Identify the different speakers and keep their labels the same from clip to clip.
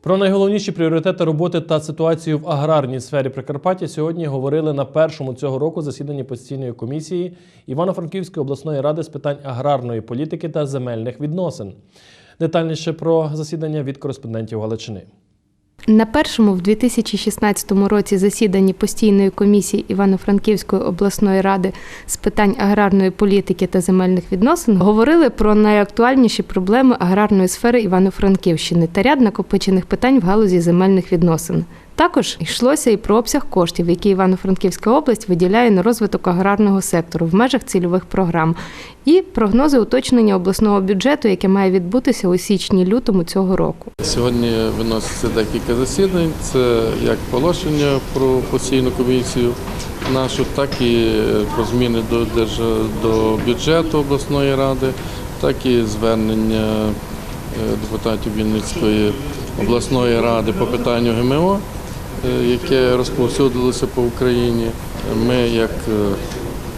Speaker 1: Про найголовніші пріоритети роботи та ситуацію в аграрній сфері Прикарпаття сьогодні говорили на першому цього року засіданні постійної комісії Івано-Франківської обласної ради з питань аграрної політики та земельних відносин. Детальніше про засідання від кореспондентів Галичини.
Speaker 2: На першому в 2016 році засіданні постійної комісії Івано-Франківської обласної ради з питань аграрної політики та земельних відносин говорили про найактуальніші проблеми аграрної сфери Івано-Франківщини та ряд накопичених питань в галузі земельних відносин. Також йшлося і про обсяг коштів, які Івано-Франківська область виділяє на розвиток аграрного сектору в межах цільових програм, і прогнози уточнення обласного бюджету, яке має відбутися у січні-лютому цього року.
Speaker 3: Сьогодні виноситься декілька засідань. Це як положення про постійну комісію нашу, так і про зміни до держ... до бюджету обласної ради, так і звернення е, депутатів Вінницької обласної ради по питанню ГМО, яке розповсюдилося по Україні. Ми, як е,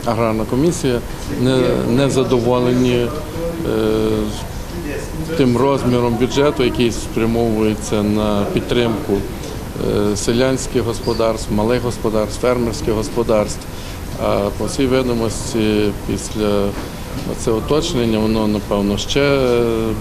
Speaker 3: аграрна комісія, не, не задоволені е, тим розміром бюджету, який спрямовується на підтримку е, селянських господарств, малих господарств, фермерських господарств. А по всій відомості, після цього уточнення, воно напевно ще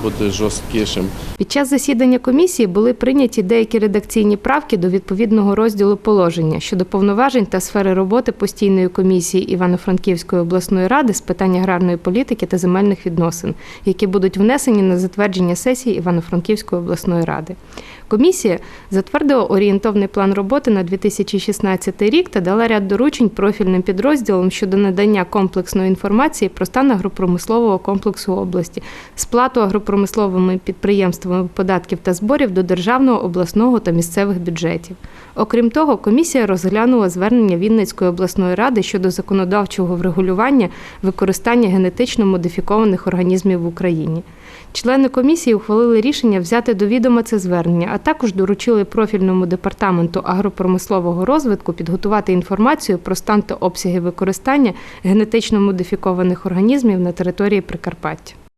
Speaker 3: буде жорсткішим.
Speaker 2: Під час засідання комісії були прийняті деякі редакційні правки до відповідного розділу положення щодо повноважень та сфери роботи постійної комісії Івано-Франківської обласної ради з питань аграрної політики та земельних відносин, які будуть внесені на затвердження сесії Івано-Франківської обласної ради. Комісія затвердила орієнтовний план роботи на 2016 рік та дала ряд доручень профільним підрозділам щодо надання комплексної інформації про стан агропромислового комплексу області, сплату агропромисловими підприємствами податків та зборів до державного, обласного та місцевих бюджетів. Окрім того, комісія розглянула звернення Вінницької обласної ради щодо законодавчого врегулювання використання генетично модифікованих організмів в Україні. Члени комісії ухвалили рішення взяти до відома це звернення, також доручили профільному департаменту агропромислового розвитку підготувати інформацію про стан та обсяги використання генетично модифікованих організмів на території Прикарпаття.